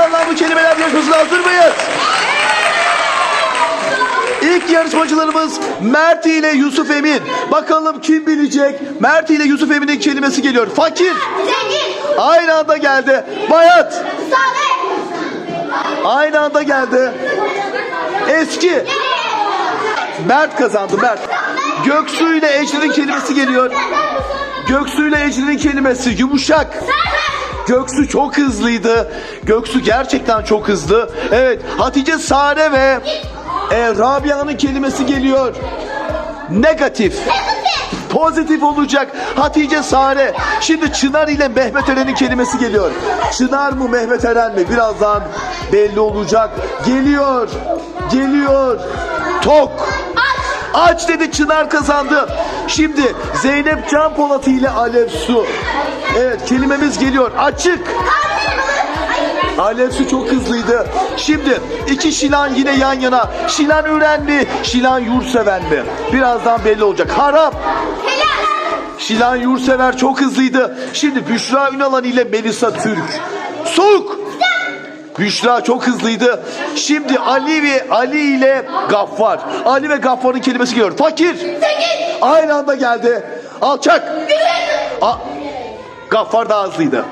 İki anlamlı kelimeler yarışmasına hazır mıyız? İlk yarışmacılarımız Mert ile Yusuf Emin. Bakalım kim bilecek? Mert ile Yusuf Emin'in kelimesi geliyor. Fakir. Aynı anda geldi. Bayat. Aynı anda geldi. Eski. Mert kazandı Mert. Göksu ile Ecrin'in kelimesi geliyor. Göksu ile Ecrin'in kelimesi yumuşak. Göksu çok hızlıydı. Göksu gerçekten çok hızlı. Evet Hatice Sare ve e, Rabia'nın kelimesi geliyor. Negatif. Pozitif olacak Hatice Sare. Şimdi Çınar ile Mehmet Eren'in kelimesi geliyor. Çınar mı Mehmet Eren mi? Birazdan belli olacak. Geliyor. Geliyor. Tok. Aç dedi Çınar kazandı. Şimdi Zeynep Can Polat ile Alev Su. Evet kelimemiz geliyor. Açık. Alev Su çok hızlıydı. Şimdi iki Şilan yine yan yana. Şilan Üren mi? Şilan Yurseven mi? Birazdan belli olacak. Haram. Şilan Yursever çok hızlıydı. Şimdi Büşra Ünalan ile Melisa Türk. Soğuk. Büşra çok hızlıydı. Şimdi Ali ve Ali ile Gaffar. Ali ve Gaffar'ın kelimesi geliyor. Fakir. Aynı anda geldi. Alçak. A- Gaffar daha hızlıydı.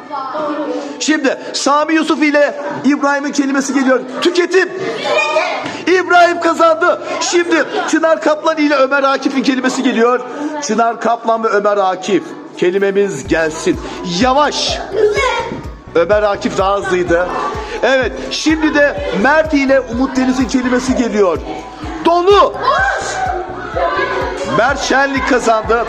Şimdi Sami Yusuf ile İbrahim'in kelimesi geliyor. Tüketim. İbrahim kazandı. Şimdi Çınar Kaplan ile Ömer Akif'in kelimesi geliyor. Çınar Kaplan ve Ömer Akif. Kelimemiz gelsin. Yavaş. Ömer Akif daha hızlıydı. Evet şimdi de Mert ile Umut Deniz'in kelimesi geliyor. Dolu. Mert Şenlik kazandı.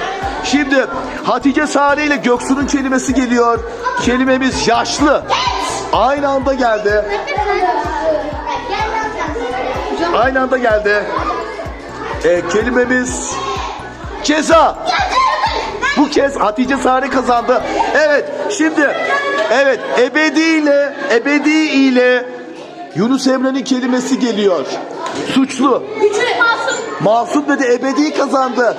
Şimdi Hatice Sare ile Göksu'nun kelimesi geliyor. Kelimemiz yaşlı. Aynı anda geldi. Aynı anda geldi. Ee, kelimemiz ceza. Bu kez Hatice Sare kazandı. Evet şimdi evet ebedi ile ebedi ile Yunus Emre'nin kelimesi geliyor. Suçlu. Masum dedi ebedi kazandı.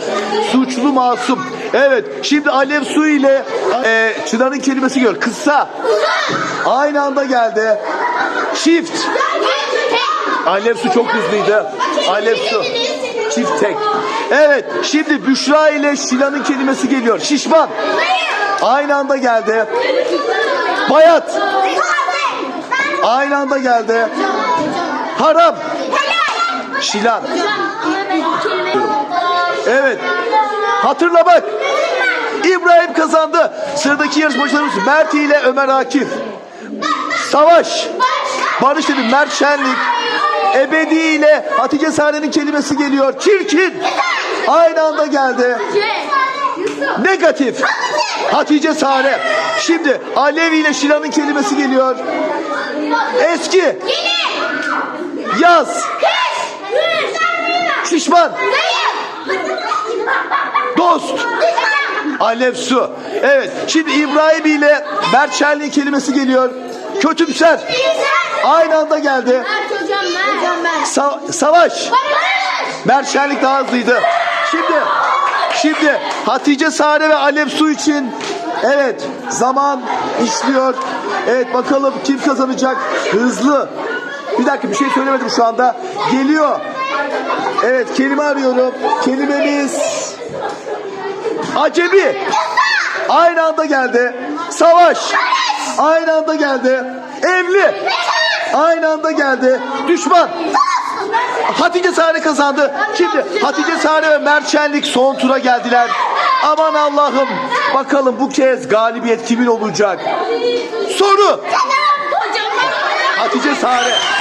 Suçlu masum. Evet şimdi Alev Su ile e, Çınar'ın kelimesi geliyor. Kısa. Aynı anda geldi. Çift. Alev Su çok hızlıydı. Alev Su. Çift tek. Evet şimdi Büşra ile Şilan'ın kelimesi geliyor. Şişman. Aynı anda geldi. Bayat. Aynı anda geldi. Haram. Şilan. Evet. Hatırla bak. İbrahim kazandı. Sıradaki yarışmacılarımız Mert ile Ömer Akif. Savaş. Barış dedi Mert Şenlik. Ebedi ile Hatice Sare'nin kelimesi geliyor. Çirkin. Aynı anda geldi. Negatif. Hatice Sare. Şimdi Alevi ile Şilan'ın kelimesi geliyor. Eski. Yaz. Şişman. Dost. Alev su. Evet. Şimdi İbrahim ile Şenlik'in kelimesi geliyor. Kötümser. Aynı anda geldi. Sa- savaş. Mert Şenlik daha hızlıydı. Şimdi şimdi Hatice Sare ve Alev Su için evet zaman işliyor. Evet bakalım kim kazanacak? Hızlı. Bir dakika bir şey söylemedim şu anda. Geliyor. Evet kelime arıyorum. Kelimemiz acemi. Aynı anda geldi. Savaş. Aynı anda geldi. Evli. Aynı anda geldi. Düşman. Hatice Sare kazandı. Şimdi Hatice Sare ve Mert Şenlik son tura geldiler. Aman Allah'ım. Bakalım bu kez galibiyet kimin olacak? Soru. Hatice Sare.